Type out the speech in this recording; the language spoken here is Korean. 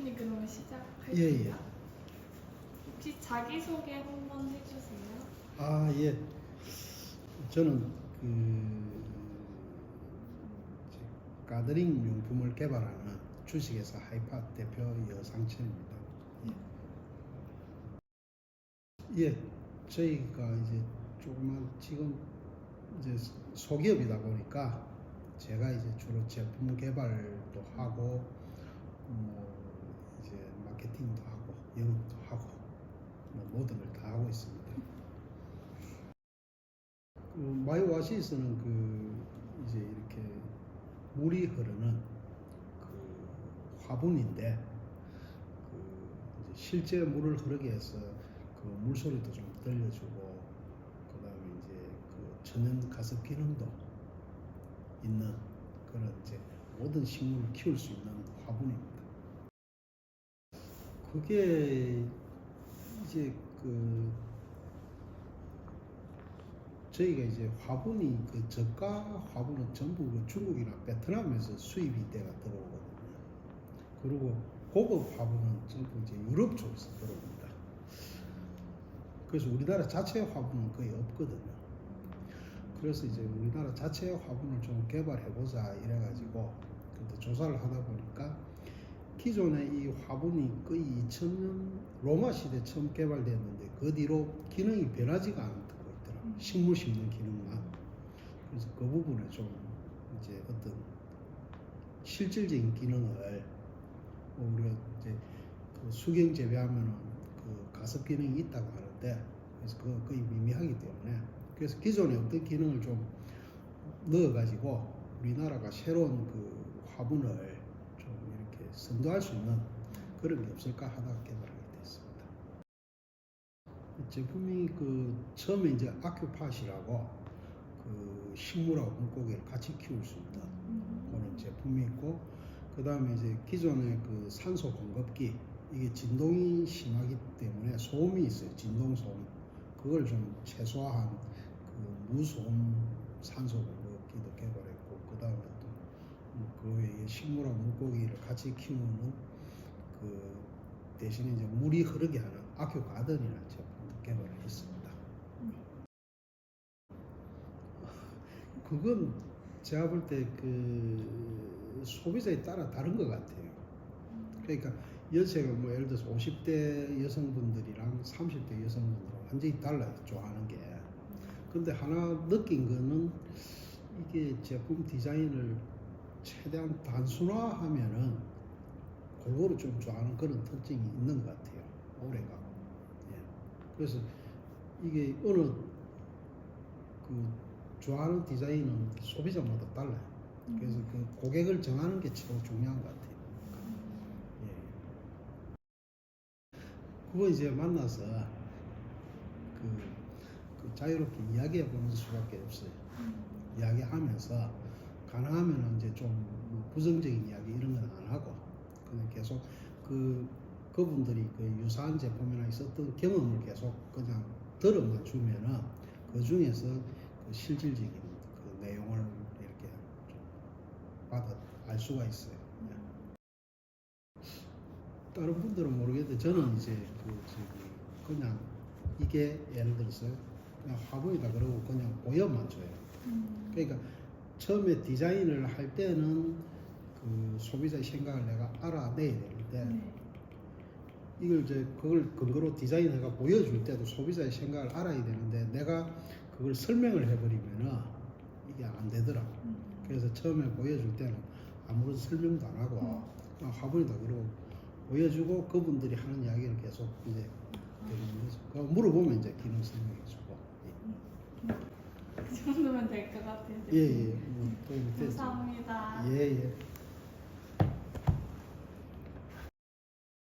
대표님 그러면 시작할게요. 예, 예. 혹시 자기 소개 한번 해주세요. 아, 예. 저는 그 가드링 용품을 개발하는 주식회사 하이파 대표 여상천입니다. 예. 예, 저희가 이제 조그만 지금 이제 소기업이다 보니까 제가 이제 주로 제품 개발도 하고 뭐 마케팅도 하고 영업도 하고 뭐 모든 걸 다 하고 있습니다. 그 마이오아시스는 그 이제 이렇게 물이 흐르는 그 화분인데 그 실제 물을 흐르게 해서 그 물소리도 좀 들려주고 그다음에 이제 그 천연 가습 기능도 있는 그런 이제 모든 식물을 키울 수 있는 화분입니다. 그게 이제 그 저희가 이제 화분이 그 저가 화분은 전부 그 중국이나 베트남에서 수입이 돼가 들어오거든요. 그리고 고급 화분은 전부 이제 유럽 쪽에서 들어옵니다. 그래서 우리나라 자체 화분은 거의 없거든요. 그래서 이제 우리나라 자체 화분을 좀 개발해보자 이래가지고 그때 조사를 하다 보니까 기존에 이 화분이 거의 2000년 로마 시대 처음 개발됐는데 그 뒤로 기능이 변하지가 않고 있더라고요. 식물 심는 기능만. 그래서 그 부분에 좀 이제 어떤 실질적인 기능을 뭐 우리가 이제 그 수경 재배하면은 그 가습 기능이 있다고 하는데 그래서 그거 거의 미미하기 때문에 그래서 기존에 어떤 기능을 좀 넣어가지고 우리나라가 새로운 그 화분을 선도할 수 있는 그런 게 없을까 하다가 개발하게 됐습니다. 이 제품이 그 처음에 이제 아큐팟이라고 그 식물하고 물고기를 같이 키울 수 있는 그런 제품이 있고 그 다음에 이제 기존의 그 산소 공급기 이게 진동이 심하기 때문에 소음이 있어요 진동 소음 그걸 좀 최소화한 그 무소음 산소 공급기도 개발했고 그 다음에 또 그 외에 식물하고 물고기를 같이 키우는 그 대신에 이제 물이 흐르게 하는 아큐 가든이라는 제품도 개발을 했습니다. 그건 제가 볼 때 그 소비자에 따라 다른 것 같아요. 그러니까 연세가 뭐 예를 들어서 50대 여성분들이랑 30대 여성분들은 완전히 달라요. 좋아하는 게. 근데 하나 느낀 거는 이게 제품 디자인을 최대한 단순화하면은 골고루 좀 좋아하는 그런 특징이 있는 것 같아요. 오래가. 예. 그래서 이게 어느 그 좋아하는 디자인은 소비자마다 달라요. 그래서 그 고객을 정하는 게 최고 중요한 것 같아요. 예. 그거 이제 만나서 그, 그 자유롭게 이야기해 보는 수밖에 없어요. 이야기하면서 가능하면 이제 좀뭐 부정적인 이야기 이런 건 안 하고 그냥 계속 그 그분들이 그 유사한 제품이나 있었던 경험을 계속 그냥 들어만 주면은 그 중에서 그 실질적인 그 내용을 이렇게 좀 받아 알 수가 있어요. 예. 다른 분들은 모르겠는데 저는 이제 그 저기 그냥 이게 예를 들어서 그냥 화분이다 그러고 그냥 보여만 줘요. 그러니까 처음에 디자인을 할 때는 그 소비자의 생각을 내가 알아내야 되는데 네. 이걸 이제 그걸 근거로 디자인해가 보여줄 때도 소비자의 생각을 알아야 되는데 내가 그걸 설명을 해버리면은 이게 안 되더라고. 그래서 처음에 보여줄 때는 아무런 설명도 안 하고 그냥 화분이다 그러고 보여주고 그분들이 하는 이야기를 계속 이제 드리는 거죠. 그 물어보면 이제 기능 설명해주고. 그 정도면 될 것 같아요. 예, 예. 뭐 도움이 됐죠. 감사합니다. 예, 예.